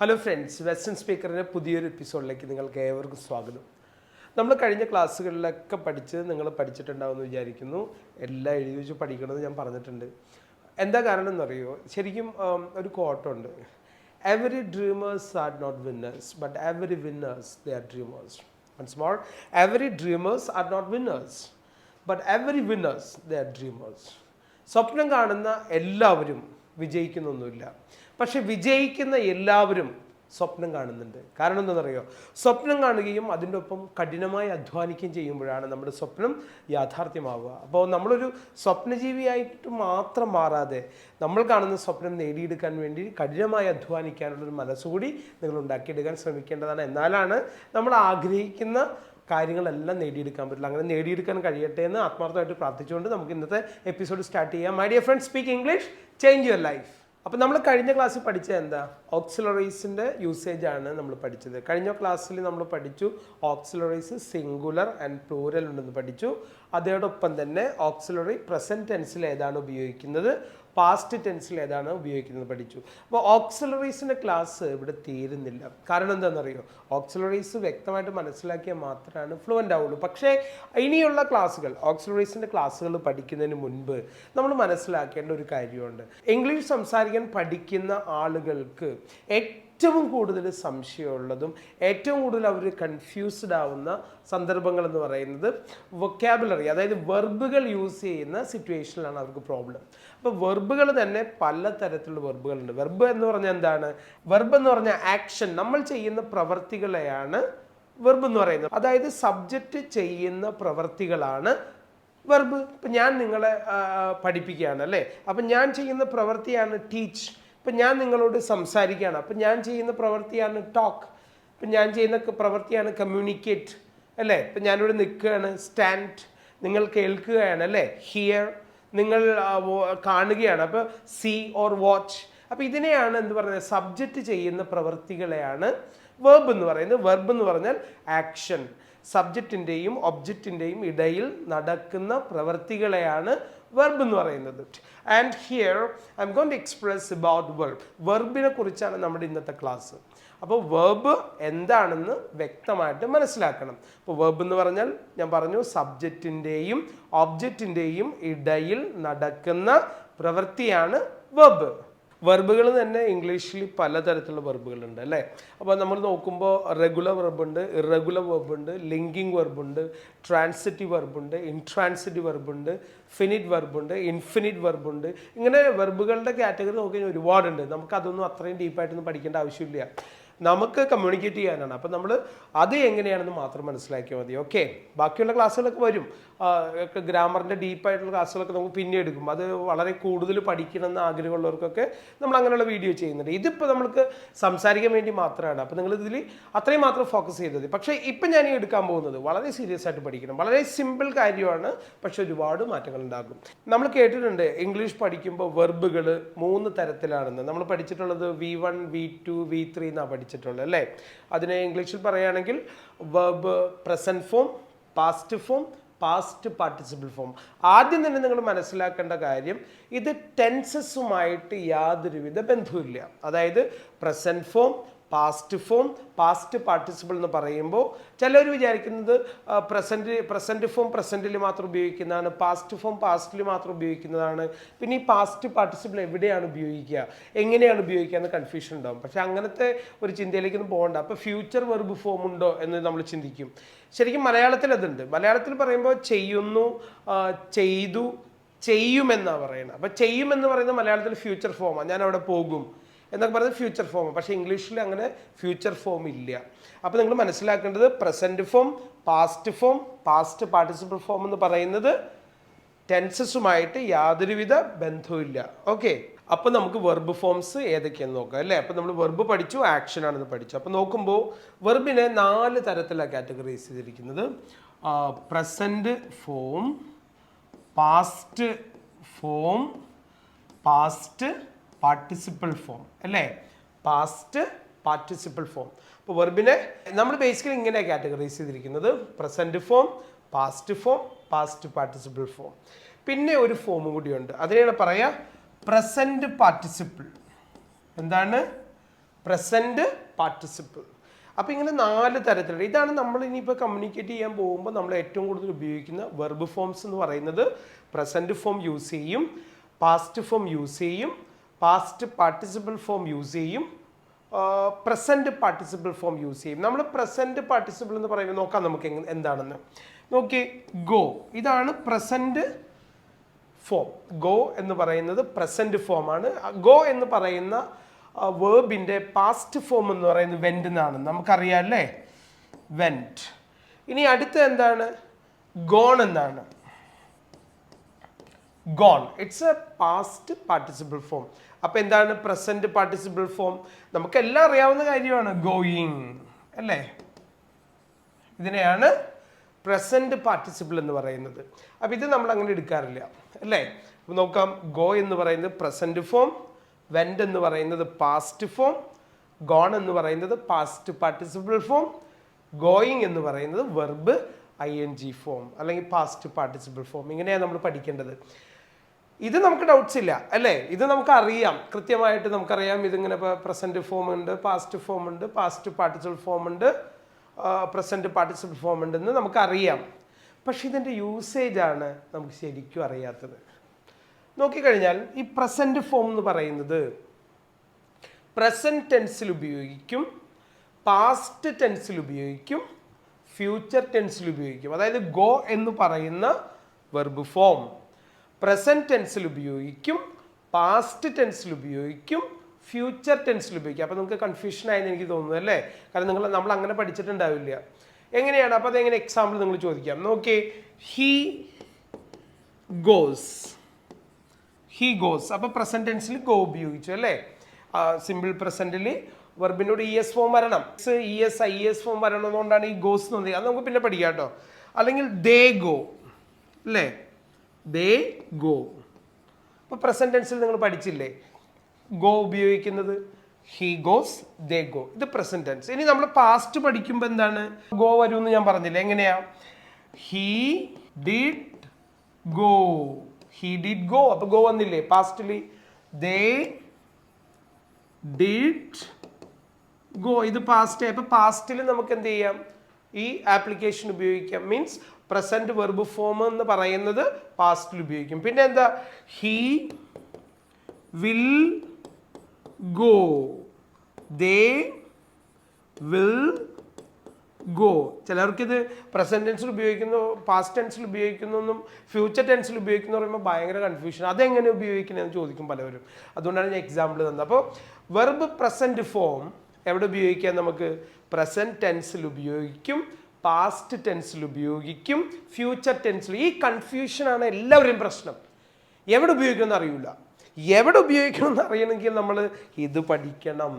Hello friends western സ്പീക്കറിന്റെ പുതിയൊരു എപ്പിസോഡിലേക്ക് നിങ്ങൾക്ക് ഏവർക്കും സ്വാഗതം. നമ്മൾ കഴിഞ്ഞ ക്ലാസ്സുകളിലൊക്കെ പഠിച്ച് നിങ്ങൾ പഠിച്ചിട്ടുണ്ടാവുമെന്ന് വിചാരിക്കുന്നു. എല്ലാം എഴുതി വെച്ച് പഠിക്കണമെന്ന് ഞാൻ പറഞ്ഞിട്ടുണ്ട്. എന്താ കാരണം എന്നറിയോ? ശരിക്കും ഒരു കോട്ടുണ്ട് every dreamers are not winners but every winners they are dreamers once more every dreamers are not winners but every winners they are dreamers സ്വപ്നം കാണുന്ന എല്ലാവരും വിജയിക്കുന്നൊന്നുമില്ല. പക്ഷെ വിജയിക്കുന്ന എല്ലാവരും സ്വപ്നം കാണുന്നുണ്ട്. കാരണം എന്താണെന്നറിയോ? സ്വപ്നം കാണുകയും അതിന്റെ ഒപ്പം കഠിനമായി അധ്വാനിക്കുകയും ചെയ്യുമ്പോഴാണ് നമ്മുടെ സ്വപ്നം യാഥാർത്ഥ്യമാവുക. അപ്പോൾ നമ്മളൊരു സ്വപ്നജീവിയായിട്ട് മാത്രം മാറാതെ നമ്മൾ കാണുന്ന സ്വപ്നം നേടിയെടുക്കാൻ വേണ്ടി കഠിനമായി അധ്വാനിക്കാനുള്ളൊരു മനസ്സുകൂടി നിങ്ങൾ ഉണ്ടാക്കിയെടുക്കാൻ ശ്രമിക്കേണ്ടതാണ്. എന്നാലാണ് നമ്മൾ ആഗ്രഹിക്കുന്ന കാര്യങ്ങളെല്ലാം നേടിയെടുക്കാൻ പറ്റില്ല. അങ്ങനെ നേടിയെടുക്കാൻ കഴിയട്ടെ എന്ന് ആത്മാർത്ഥമായിട്ട് പ്രാർത്ഥിച്ചുകൊണ്ട് നമുക്ക് ഇന്നത്തെ എപ്പിസോഡ് സ്റ്റാർട്ട് ചെയ്യാം. My dear friends speak English change your life അപ്പോൾ നമ്മൾ കഴിഞ്ഞ ക്ലാസ്സിൽ പഠിച്ചത് എന്താ? ഓക്സിലറീസിന്റെ യൂസേജ് ആണ് നമ്മൾ പഠിച്ചത്. കഴിഞ്ഞ ക്ലാസ്സിൽ നമ്മൾ പഠിച്ചു ഓക്സിലറീസ് സിംഗുലർ ആൻഡ് പ്ലൂരൽ ഉണ്ടെന്ന് പഠിച്ചു. അതോടൊപ്പം തന്നെ ഓക്സിലറി പ്രസന്റ് ടെൻസിൽ ഏതാണ് ഉപയോഗിക്കുന്നത്? പാസ്റ്റ് ടെൻസിൽ ഏതാണ് ഉപയോഗിക്കുന്നത് പഠിച്ചു. അപ്പോൾ ഓക്സിലറീസിന്റെ ക്ലാസ് ഇവിടെ തീരുന്നില്ല. കാരണം എന്താണെന്നറിയോ? ഓക്സിലറീസ് വ്യക്തമായിട്ട് മനസ്സിലാക്കിയാൽ മാത്രമാണ് ഫ്ലുവന്റ് ആവുള്ളൂ. പക്ഷേ ഇനിയുള്ള ക്ലാസ്സുകൾ ഓക്സിലറീസിന്റെ ക്ലാസ്സുകൾ പഠിക്കുന്നതിന് മുൻപ് നമ്മൾ മനസ്സിലാക്കേണ്ട ഒരു കാര്യമുണ്ട്. ഇംഗ്ലീഷ് സംസാരിക്കാൻ പഠിക്കുന്ന ആളുകൾക്ക് കൂടുതൽ സംശയമുള്ളതും ഏറ്റവും കൂടുതൽ അവർ കൺഫ്യൂസ്ഡ് ആവുന്ന സന്ദർഭങ്ങൾ എന്ന് പറയുന്നത് വൊക്കാബുലറി അതായത് വെർബുകൾ യൂസ് ചെയ്യുന്ന സിറ്റുവേഷനിലാണ് അവർക്ക് പ്രോബ്ലം അപ്പോൾ വെർബുകൾ തന്നെ പല തരത്തിലുള്ള വെർബുകളുണ്ട് വെർബ് എന്ന് പറഞ്ഞാൽ എന്താണ്? വെർബ് എന്ന് പറഞ്ഞാൽ ആക്ഷൻ നമ്മൾ ചെയ്യുന്ന പ്രവർത്തികളെയാണ് വെർബ് എന്ന് പറയുന്നത്. അതായത് സബ്ജക്റ്റ് ചെയ്യുന്ന പ്രവർത്തികളാണ് വെർബ് ഇപ്പം ഞാൻ നിങ്ങളെ പഠിപ്പിക്കുകയാണ് അല്ലേ? അപ്പം ഞാൻ ചെയ്യുന്ന പ്രവൃത്തിയാണ് ടീച്ച് ഇപ്പം ഞാൻ നിങ്ങളോട് സംസാരിക്കുകയാണ്. അപ്പം ഞാൻ ചെയ്യുന്ന പ്രവൃത്തിയാണ് ടോക്ക് ഇപ്പം ഞാൻ ചെയ്യുന്ന പ്രവൃത്തിയാണ് കമ്മ്യൂണിക്കേറ്റ് അല്ലേ? ഇപ്പം ഞാനിവിടെ നിൽക്കുകയാണ്. സ്റ്റാൻഡ് നിങ്ങൾ കേൾക്കുകയാണ് അല്ലേ? ഹിയർ നിങ്ങൾ കാണുകയാണ്. അപ്പോൾ സീ ഓർ വാച്ച് അപ്പോൾ ഇതിനെയാണ് എന്ന് പറയുന്നത്? സബ്ജക്റ്റ് ചെയ്യുന്ന പ്രവൃത്തികളെയാണ് വെർബ് എന്ന് പറയുന്നത്. വെർബ് എന്ന് പറഞ്ഞാൽ ആക്ഷൻ സബ്ജക്റ്റിന്റെയും ഒബ്ജക്റ്റിന്റെയും ഇടയിൽ നടക്കുന്ന പ്രവൃത്തികളെയാണ് വെർബ് എന്ന് പറയുന്നത്. And here I am gone to express about verb വെർബിനെ കുറിച്ചാണ് നമ്മുടെ ഇന്നത്തെ ക്ലാസ് അപ്പോൾ വെർബ് എന്താണെന്ന് വ്യക്തമായിട്ട് മനസ്സിലാക്കണം. അപ്പോൾ വെർബ് എന്ന് പറഞ്ഞാൽ ഞാൻ പറഞ്ഞു സബ്ജക്റ്റിന്റെയും ഒബ്ജക്റ്റിന്റെയും ഇടയിൽ നടക്കുന്ന പ്രവൃത്തിയാണ് വെർബ് വെർബുകൾ തന്നെ ഇംഗ്ലീഷിൽ പലതരത്തിലുള്ള വെർബുകളുണ്ട് അല്ലേ? അപ്പോൾ നമ്മൾ നോക്കുമ്പോൾ റെഗുലർ വെർബുണ്ട് ഇറഗുലർ വെർബുണ്ട് ലിങ്കിങ് വെർബുണ്ട് ട്രാൻസിറ്റീവ് വെർബുണ്ട് ഇൻട്രാൻസിറ്റീവ് വെർബുണ്ട് ഫിനിറ്റ് വെർബുണ്ട് ഇൻഫിനിറ്റ് വെർബുണ്ട് ഇങ്ങനെ വെർബുകളുടെ കാറ്റഗറി നോക്കി കഴിഞ്ഞാൽ ഒരുപാടുണ്ട്. നമുക്ക് അതൊന്നും അത്രയും ഡീപ്പായിട്ടൊന്നും പഠിക്കേണ്ട ആവശ്യമില്ല. നമുക്ക് കമ്മ്യൂണിക്കേറ്റ് ചെയ്യാനാണ്. അപ്പം നമ്മൾ അത് എങ്ങനെയാണെന്ന് മാത്രം മനസ്സിലാക്കിയാൽ മതി. ഓക്കെ ബാക്കിയുള്ള ക്ലാസ്സുകളൊക്കെ വരും. ഗ്രാമറിന്റെ ഡീപ്പായിട്ടുള്ള ക്ലാസ്സുകളൊക്കെ നമുക്ക് പിന്നെ എടുക്കും. അത് വളരെ കൂടുതൽ പഠിക്കണമെന്ന് ആഗ്രഹമുള്ളവർക്കൊക്കെ നമ്മൾ അങ്ങനെയുള്ള വീഡിയോ ചെയ്യുന്നുണ്ട്. ഇതിപ്പോൾ നമുക്ക് സംസാരിക്കാൻ വേണ്ടി മാത്രമാണ്. അപ്പോൾ നിങ്ങൾ ഇതിൽ അത്രയും മാത്രം ഫോക്കസ് ചെയ്തത് പക്ഷേ ഇപ്പം ഞാൻ എടുക്കാൻ പോകുന്നത് വളരെ സീരിയസ് ആയിട്ട് പഠിക്കണം. വളരെ സിമ്പിൾ കാര്യമാണ്. പക്ഷേ ഒരുപാട് മാറ്റങ്ങൾ ഉണ്ടാകും. നമ്മൾ കേട്ടിട്ടുണ്ട് ഇംഗ്ലീഷ് പഠിക്കുമ്പോൾ വെർബുകൾ മൂന്ന് തരത്തിലാണെന്ന്. നമ്മൾ പഠിച്ചിട്ടുള്ളത് V one V two V three എന്നാണ് പഠിച്ചിട്ടുള്ളത് അല്ലേ? അതിനെ ഇംഗ്ലീഷിൽ പറയുകയാണെങ്കിൽ verb present form past form past participle form ആദ്യം തന്നെ നിങ്ങൾ മനസ്സിലാക്കേണ്ട കാര്യം ഇത് ടെൻസസുമായിട്ട് യാതൊരുവിധ ബന്ധവുമില്ല. അതായത് present form past form past participle എന്ന് പറയുമ്പോൾ ചിലർ വിചാരിക്കുന്നത് പ്രസന്റ് പ്രസന്റ് ഫോം പ്രസന്റിൽ മാത്രം ഉപയോഗിക്കുന്നതാണ് പാസ്റ്റ് ഫോം പാസ്റ്റിൽ മാത്രം ഉപയോഗിക്കുന്നതാണ്. പിന്നെ ഈ പാസ്റ്റ് പാർട്ടിസിപ്പിൾ എവിടെയാണ് ഉപയോഗിക്കുക? എങ്ങനെയാണ് ഉപയോഗിക്കുക എന്ന് കൺഫ്യൂഷൻ ഉണ്ടാവും. പക്ഷേ അങ്ങനത്തെ ഒരു ചിന്തയിലേക്കൊന്നും പോകണ്ട. അപ്പോൾ ഫ്യൂച്ചർ വെർബ് ഫോം ഉണ്ടോ എന്ന് നമ്മൾ ചിന്തിക്കും. ശരിക്കും മലയാളത്തിൽ അതുണ്ട്. മലയാളത്തിൽ പറയുമ്പോൾ ചെയ്യുന്നു ചെയ്തു ചെയ്യുമെന്നാണ് പറയുന്നത്. അപ്പോൾ ചെയ്യുമെന്ന് പറയുന്നത് മലയാളത്തിൽ ഫ്യൂച്ചർ ഫോമാണ് ഞാൻ അവിടെ പോകും. എന്നൊക്കെ പറയുന്നത് ഫ്യൂച്ചർ ഫോം പക്ഷേ ഇംഗ്ലീഷിൽ അങ്ങനെ ഫ്യൂച്ചർ ഫോം ഇല്ല. അപ്പോൾ നിങ്ങൾ മനസ്സിലാക്കേണ്ടത് present form past form past participle form എന്ന് പറയുന്നത് ടെൻസസുമായിട്ട് യാതൊരുവിധ ബന്ധവുമില്ല ഓക്കെ അപ്പോൾ നമുക്ക് വെർബ് ഫോംസ് ഏതൊക്കെയാണെന്ന് നോക്കാം അല്ലേ? അപ്പോൾ നമ്മൾ വെർബ് പഠിച്ചു ആക്ഷൻ ആണെന്ന് പഠിച്ചു. അപ്പോൾ നോക്കുമ്പോൾ വെർബിനെ നാല് തരത്തിലാണ് കാറ്റഗറൈസ് ചെയ്തിരിക്കുന്നത്. Present form past form past participle form അല്ലേ? പാസ്റ്റ് പാർട്ടിസിപ്പിൾ ഫോം അപ്പോൾ വെർബിനെ നമ്മൾ ബേസിക്കലി ഇങ്ങനെ കാറ്റഗറൈസ് ചെയ്തിരിക്കുന്നത് present form past form past participle form പിന്നെ ഒരു ഫോമും കൂടിയുണ്ട്. അതിനെയാണ് പറയുക പ്രസന്റ് പാർട്ടിസിപ്പിൾ എന്താണ്? പ്രസന്റ് പാർട്ടിസിപ്പിൾ അപ്പോൾ ഇങ്ങനെ നാല് തരത്തിലുണ്ട്. ഇതാണ് നമ്മൾ ഇനിയിപ്പോൾ കമ്മ്യൂണിക്കേറ്റ് ചെയ്യാൻ പോകുമ്പോൾ നമ്മൾ ഏറ്റവും കൂടുതൽ ഉപയോഗിക്കുന്ന വെർബ് ഫോംസ് എന്ന് പറയുന്നത് പ്രസന്റ് ഫോം യൂസ് ചെയ്യും പാസ്റ്റ് ഫോം യൂസ് ചെയ്യും പാസ്റ്റ് പാർട്ടിസിപ്പിൾ ഫോം യൂസ് ചെയ്യും പ്രസന്റ് പാർട്ടിസിപ്പിൾ ഫോം യൂസ് ചെയ്യും. നമ്മൾ പ്രസന്റ് പാർട്ടിസിപ്പിൾ എന്ന് പറയുമ്പോൾ നോക്കാം നമുക്ക് എന്താണെന്ന്. നോക്കി ഗോ ഇതാണ് പ്രസന്റ് ഫോം ഗോ എന്ന് പറയുന്നത് പ്രസന്റ് ഫോമാണ് ഗോ എന്ന് പറയുന്ന വേർബിന്റെ പാസ്റ്റ് ഫോം എന്ന് പറയുന്നത് വെന്റ് എന്നാണ്. നമുക്കറിയാം അല്ലേ വെന്റ് ഇനി അടുത്ത എന്താണ്? ഗോൺ എന്നാണ്. Gone it's a past participle form അപ്പോൾ എന്താണ് പ്രസന്റ് പാർട്ടിസിപ്പിൾ ഫോം നമുക്കെല്ലാം അറിയാവുന്ന കാര്യമാണ്. ഗോയിങ് അല്ലേ? ഇതിനെയാണ് പ്രസന്റ് പാർട്ടിസിപ്പിൾ എന്ന് പറയുന്നത്. അപ്പോൾ ഇത് നമ്മൾ അങ്ങനെ എടുക്കാറില്ല അല്ലേ? അപ്പോൾ നോക്കാം. ഗോ എന്ന് പറയുന്നത് പ്രസന്റ് ഫോം വെൻഡ് എന്ന് പറയുന്നത് പാസ്റ്റ് ഫോം ഗോൺ എന്ന് പറയുന്നത് പാസ്റ്റ് പാർട്ടിസിപ്പിൾ ഫോം ഗോയിങ് എന്ന് പറയുന്നത് verb I N G form അല്ലെങ്കിൽ പാസ്റ്റ് പാർട്ടിസിപ്പിൾ ഫോം ഇങ്ങനെയാണ് നമ്മൾ പഠിക്കേണ്ടത്. ഇത് നമുക്ക് ഡൗട്ട്സ് ഇല്ല അല്ലേ? ഇത് നമുക്ക് അറിയാം കൃത്യമായിട്ട് നമുക്കറിയാം ഇതിങ്ങനെ ഇപ്പോൾ പ്രസന്റ് ഫോം ഉണ്ട് പാസ്റ്റ് ഫോം ഉണ്ട് പാസ്റ്റ് പാർട്ടിസിപ്പിൾ ഫോം ഉണ്ട് പ്രസന്റ് പാർട്ടിസിപ്പിൾ ഫോം ഉണ്ടെന്ന് നമുക്കറിയാം. പക്ഷെ ഇതിന്റെ യൂസേജ് ആണ് നമുക്ക് ശരിക്കും അറിയാത്തത്. നോക്കിക്കഴിഞ്ഞാൽ ഈ പ്രസന്റ് ഫോം എന്ന് പറയുന്നത് പ്രസന്റ് ടെൻസിൽ ഉപയോഗിക്കും പാസ്റ്റ് ടെൻസിൽ ഉപയോഗിക്കും ഫ്യൂച്ചർ ടെൻസിൽ ഉപയോഗിക്കും. അതായത് ഗോ എന്ന് പറയുന്ന വെർബ് ഫോം പ്രസന്റ് ടെൻസിൽ ഉപയോഗിക്കും പാസ്റ്റ് ടെൻസിൽ ഉപയോഗിക്കും ഫ്യൂച്ചർ ടെൻസിൽ ഉപയോഗിക്കും. അപ്പോൾ നിങ്ങൾക്ക് കൺഫ്യൂഷൻ ആയെന്ന് എനിക്ക് തോന്നുന്നു അല്ലേ? കാരണം നിങ്ങൾ നമ്മൾ അങ്ങനെ പഠിച്ചിട്ടുണ്ടാവില്ല. എങ്ങനെയാണ്? അപ്പോൾ അതെങ്ങനെ എക്സാമ്പിൾ നിങ്ങൾ ചോദിക്കാം. നോക്കി ഹീ ഗോസ് ഹി ഗോസ് അപ്പോൾ പ്രസന്റ് ടെൻസിൽ ഗോ ഉപയോഗിച്ചു അല്ലേ? സിമ്പിൾ പ്രസന്റിൽ വെർബിനോട് ഇ എസ് ഫോം വരണം. E S I S form വരണമെന്നുകൊണ്ടാണ് ഈ ഗോസ് എന്ന് പറഞ്ഞത് അത് നമുക്ക് പിന്നെ പഠിക്കാം കേട്ടോ. അല്ലെങ്കിൽ ദേ ഗോ അല്ലേ? They go. ഇപ്പോൾ പ്രസന്റ് ടെൻസിൽ നിങ്ങൾ പഠിച്ചില്ലേ? ഗോ ഉപയോഗിക്കുന്നത്? He goes they go. ഇത് പ്രസന്റ് ടെൻസ് ഇനി നമ്മൾ പാസ്റ്റ് പഠിക്കുമ്പോൾ എന്താണ്? ഗോ വരുമെന്ന് ഞാൻ പറഞ്ഞില്ലേ? എങ്ങനെയാ? He did go. He did go. അപ്പൊ ഗോ വന്നില്ലേ? പാസ്റ്റിലി ദേ ഡിഡ് ഗോ. ഇത് പാസ്റ്റ് അപ്പൊ പാസ്റ്റിൽ നമുക്ക് എന്ത് ചെയ്യാം? ഈ ആപ്ലിക്കേഷൻ ഉപയോഗിക്കാം. മീൻസ് പ്രസന്റ് വെർബ് ഫോം എന്ന് പറയുന്നത് പാസ്റ്റിൽ ഉപയോഗിക്കും. പിന്നെ എന്താ? He will go they will go ചിലർക്കിത് present ടെൻസിൽ ഉപയോഗിക്കുന്നു പാസ്റ്റ് ടെൻസിൽ ഉപയോഗിക്കുന്നൊന്നും ഫ്യൂച്ചർ ടെൻസിൽ ഉപയോഗിക്കുന്നു പറയുമ്പോൾ ഭയങ്കര കൺഫ്യൂഷൻ അതെങ്ങനെ ഉപയോഗിക്കണമെന്ന് ചോദിക്കും പലവരും. അതുകൊണ്ടാണ് ഞാൻ എക്സാമ്പിൾ തന്നത്. അപ്പോൾ വെർബ് പ്രസന്റ് ഫോം എവിടെ ഉപയോഗിക്കാം നമുക്ക്? പ്രസന്റ് ടെൻസിൽ ഉപയോഗിക്കും. പാസ്റ്റ് ടെൻസിൽ ഉപയോഗിക്കും ഫ്യൂച്ചർ ടെൻസിൽ ഈ കൺഫ്യൂഷനാണ് എല്ലാവരുടെയും പ്രശ്നം. എവിടെ ഉപയോഗിക്കണമെന്ന് അറിയില്ല. എവിടെ ഉപയോഗിക്കണം എന്ന് അറിയണമെങ്കിൽ നമ്മൾ ഇത് പഠിക്കണം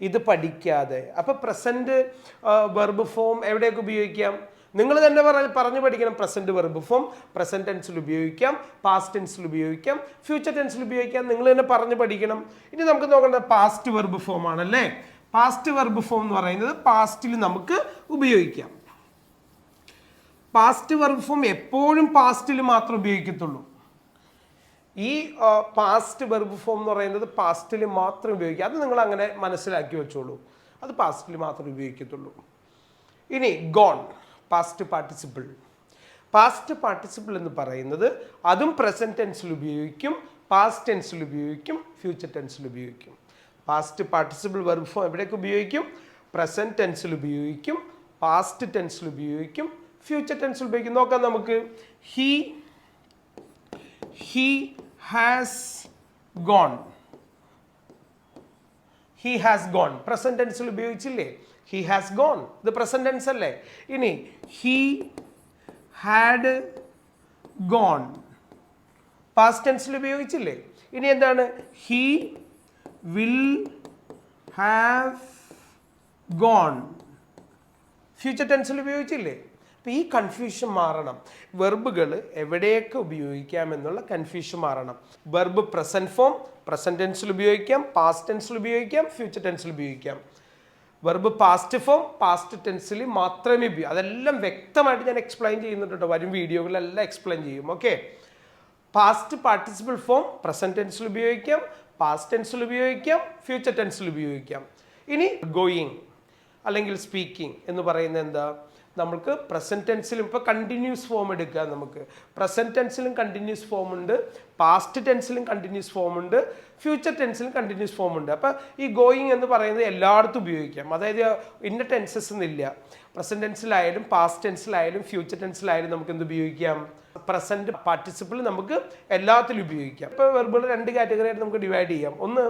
ഇത് പഠിക്കാതെ. അപ്പോൾ പ്രസന്റ് വെർബ് ഫോം എവിടെയൊക്കെ ഉപയോഗിക്കാം? നിങ്ങൾ തന്നെ പറഞ്ഞ് പറഞ്ഞു പഠിക്കണം. പ്രസന്റ് വെർബ് ഫോം പ്രസന്റ് ടെൻസിൽ ഉപയോഗിക്കാം പാസ്റ്റ് ടെൻസിൽ ഉപയോഗിക്കാം ഫ്യൂച്ചർ ടെൻസിൽ ഉപയോഗിക്കാം. നിങ്ങൾ തന്നെ പറഞ്ഞു പഠിക്കണം. ഇനി നമുക്ക് നോക്കേണ്ടത് പാസ്റ്റ് വെർബ് ഫോം ആണല്ലേ? പാസ്റ്റ് വെർബ് ഫോം എന്ന് പറയുന്നത് പാസ്റ്റിൽ നമുക്ക് ഉപയോഗിക്കാം. പാസ്റ്റ് വെർബ് ഫോം എപ്പോഴും പാസ്റ്റിൽ മാത്രം ഉപയോഗിക്കത്തുള്ളൂ. ഈ പാസ്റ്റ് വെർബ് ഫോം എന്ന് പറയുന്നത് പാസ്റ്റിൽ മാത്രം ഉപയോഗിക്കുക. അത് നിങ്ങൾ അങ്ങനെ മനസ്സിലാക്കി വെച്ചോളൂ. അത് പാസ്റ്റിൽ മാത്രം ഉപയോഗിക്കത്തുള്ളൂ. ഇനി gone past participle past participle എന്ന് പറയുന്നത് അതും പ്രസന്റ് ടെൻസിൽ ഉപയോഗിക്കും പാസ്റ്റ് ടെൻസിൽ ഉപയോഗിക്കും ഫ്യൂച്ചർ ടെൻസിൽ ഉപയോഗിക്കും. പാസ്റ്റ് പാർട്ടിസിപ്പിൾ വെർബ് ഫോം എവിടെയൊക്കെ ഉപയോഗിക്കും? പ്രസന്റ് ടെൻസിൽ ഉപയോഗിക്കും പാസ്റ്റ് ടെൻസിൽ ഉപയോഗിക്കും ഫ്യൂച്ചർ ടെൻസ് ഉപയോഗിക്കും നോക്കാം നമുക്ക്. He he has gone he has gone present ടെൻസിൽ ഉപയോഗിച്ചില്ലേ? ഹി ഹാസ് ഗോൺ ഇത് പ്രസന്റ് ടെൻസ് അല്ലേ? ഇനി ഹി ഹാഡ് ഗോൺ പാസ്റ്റ് ടെൻസിൽ ഉപയോഗിച്ചില്ലേ? ഇനി എന്താണ്? He will have gone future ടെൻസിൽ ഉപയോഗിച്ചില്ലേ? അപ്പോൾ ഈ കൺഫ്യൂഷൻ മാറണം. വെർബുകൾ എവിടെയൊക്കെ ഉപയോഗിക്കാം എന്നുള്ള കൺഫ്യൂഷൻ മാറണം. വെർബ് പ്രസന്റ് ഫോം പ്രസന്റ് ടെൻസിൽ ഉപയോഗിക്കാം പാസ്റ്റ് ടെൻസിൽ ഉപയോഗിക്കാം ഫ്യൂച്ചർ ടെൻസിൽ ഉപയോഗിക്കാം. വെർബ് പാസ്റ്റ് ഫോം പാസ്റ്റ് ടെൻസിൽ മാത്രമേ ഉപയോഗിക്കും അതെല്ലാം വ്യക്തമായിട്ട് ഞാൻ എക്സ്പ്ലെയിൻ ചെയ്യുന്നുണ്ട് വരും വീഡിയോകളിലെല്ലാം എക്സ്പ്ലെയിൻ ചെയ്യും. Okay past participle form present ടെൻസിൽ ഉപയോഗിക്കാം പാസ്റ്റ് ടെൻസിൽ ഉപയോഗിക്കാം ഫ്യൂച്ചർ ടെൻസിൽ ഉപയോഗിക്കാം. ഇനി ഗോയിങ് അല്ലെങ്കിൽ സ്പീക്കിംഗ് എന്ന് പറയുന്നത് എന്താ? നമുക്ക് പ്രസന്റ് ടെൻസിലും ഇപ്പോൾ കണ്ടിന്യൂസ് ഫോം എടുക്കുക നമുക്ക്. പ്രസന്റ് ടെൻസിലും കണ്ടിന്യൂസ് ഫോം ഉണ്ട്. പാസ്റ്റ് ടെൻസിലും കണ്ടിന്യൂസ് ഫോം ഉണ്ട്. ഫ്യൂച്ചർ ടെൻസിലും കണ്ടിന്യൂസ് ഫോം ഉണ്ട്. അപ്പോൾ ഈ ഗോയിങ് എന്ന് പറയുന്നത് എല്ലായിടത്തും ഉപയോഗിക്കാം. അതായത് ഇന്ന ടെൻസസ് എന്നില്ല. പ്രസന്റ് ടെൻസിലായാലും പാസ്റ്റ് ടെൻസിലായാലും ഫ്യൂച്ചർ ടെൻസിലായാലും നമുക്ക് എന്ത് ഉപയോഗിക്കാം? പ്രസന്റ് പാർട്ടിസിപ്പിൾ നമുക്ക് എല്ലാത്തിലും ഉപയോഗിക്കാം. ഇപ്പോൾ വെർബുകൾ രണ്ട് കാറ്റഗറി ആയിട്ട് നമുക്ക് ഡിവൈഡ് ചെയ്യാം. ഒന്ന്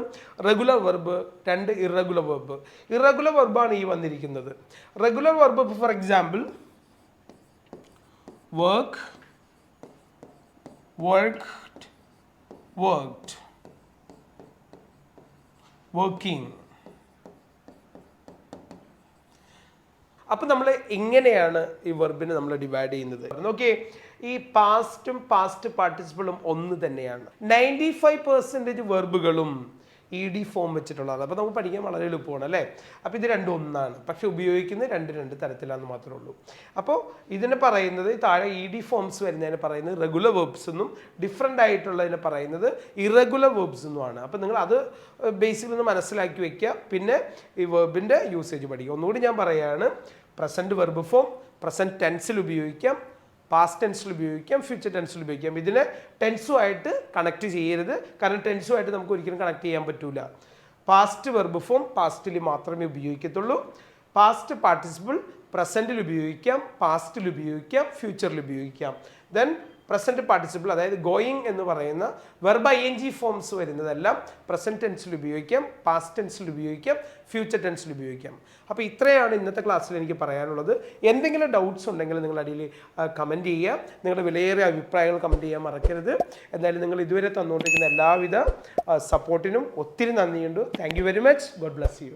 റെഗുലർ വെർബ് രണ്ട് ഇറഗുലർ വെർബ് ഇറഗുലർ വെർബാണ് ഈ വന്നിരിക്കുന്നത്. Regular verb for example work worked worked working അപ്പം നമ്മൾ ഇങ്ങനെയാണ് ഈ വെർബിനെ നമ്മൾ ഡിവൈഡ് ചെയ്യുന്നത്. നോക്കിയേ ഈ പാസ്റ്റും പാസ്റ്റ് പാർട്ടിസിപ്പിളും ഒന്ന് തന്നെയാണ്. നയന്റി ഫൈവ് പെർസെന്റേജ് വെർബുകളും ഇ ഡി ഫോം വെച്ചിട്ടുള്ളതാണ്. അപ്പോൾ നമുക്ക് പഠിക്കാൻ വളരെ എളുപ്പമാണ് അല്ലേ? അപ്പോൾ ഇത് രണ്ടും ഒന്നാണ്. പക്ഷെ ഉപയോഗിക്കുന്നത് രണ്ട് രണ്ട് തരത്തിലാണെന്ന് മാത്രമേ ഉള്ളൂ. അപ്പോൾ ഇതിനെ പറയുന്നത് താഴെ ഇ ഡി ഫോംസ് വരുന്നതിന് പറയുന്നത് റെഗുലർ വേബ്സ് എന്നും ഡിഫറെന്റ് ആയിട്ടുള്ളതിനെ പറയുന്നത് ഇറഗുലർ വെർബ്സ് എന്നുമാണ്. അപ്പോൾ നിങ്ങൾ അത് ബേസിൽ ഒന്ന് മനസ്സിലാക്കി വെക്കുക. പിന്നെ ഈ വേബിന്റെ യൂസേജ് പഠിക്കുക. ഒന്നുകൂടി ഞാൻ പറയുകയാണ് പ്രസന്റ് വെർബ് ഫോം പ്രസന്റ് ടെൻസിൽ ഉപയോഗിക്കാം. പാസ്റ്റ് ടെൻസിൽ ഉപയോഗിക്കാം ഫ്യൂച്ചർ ടെൻസിൽ ഉപയോഗിക്കാം. ഇതിനെ ടെൻസുമായിട്ട് കണക്ട് ചെയ്യരുത്. കാരണം ടെൻസുമായിട്ട് നമുക്ക് ഒരിക്കലും കണക്ട് ചെയ്യാൻ പറ്റൂല. പാസ്റ്റ് വെർബ് ഫോം പാസ്റ്റിൽ മാത്രമേ ഉപയോഗിക്കത്തുള്ളൂ. പാസ്റ്റ് പാർട്ടിസിപ്പിൾ പ്രസന്റിൽ ഉപയോഗിക്കാം പാസ്റ്റിൽ ഉപയോഗിക്കാം ഫ്യൂച്ചറിൽ ഉപയോഗിക്കാം. ദെൻ പ്രസന്റ് പാർട്ടിസിപ്പിൾ അതായത് ഗോയിങ് എന്ന് പറയുന്ന verb I N G forms വരുന്നതെല്ലാം present ടെൻസിൽ ഉപയോഗിക്കാം പാസ്റ്റ് ടെൻസിൽ ഉപയോഗിക്കാം ഫ്യൂച്ചർ ടെൻസിൽ ഉപയോഗിക്കാം. അപ്പോൾ ഇത്രയാണ് ഇന്നത്തെ ക്ലാസ്സിൽ എനിക്ക് പറയാനുള്ളത്. എന്തെങ്കിലും ഡൗട്ട്സ് ഉണ്ടെങ്കിൽ നിങ്ങൾ അടിയിൽ കമന്റ് ചെയ്യുക. നിങ്ങളുടെ വിലയേറിയ അഭിപ്രായങ്ങൾ കമന്റ് ചെയ്യാൻ മറക്കരുത്. എന്തായാലും നിങ്ങൾ ഇതുവരെ തന്നുകൊണ്ടിരിക്കുന്ന എല്ലാവിധ സപ്പോർട്ടിനും ഒത്തിരി നന്ദിയുണ്ട്. Thank you very much God bless you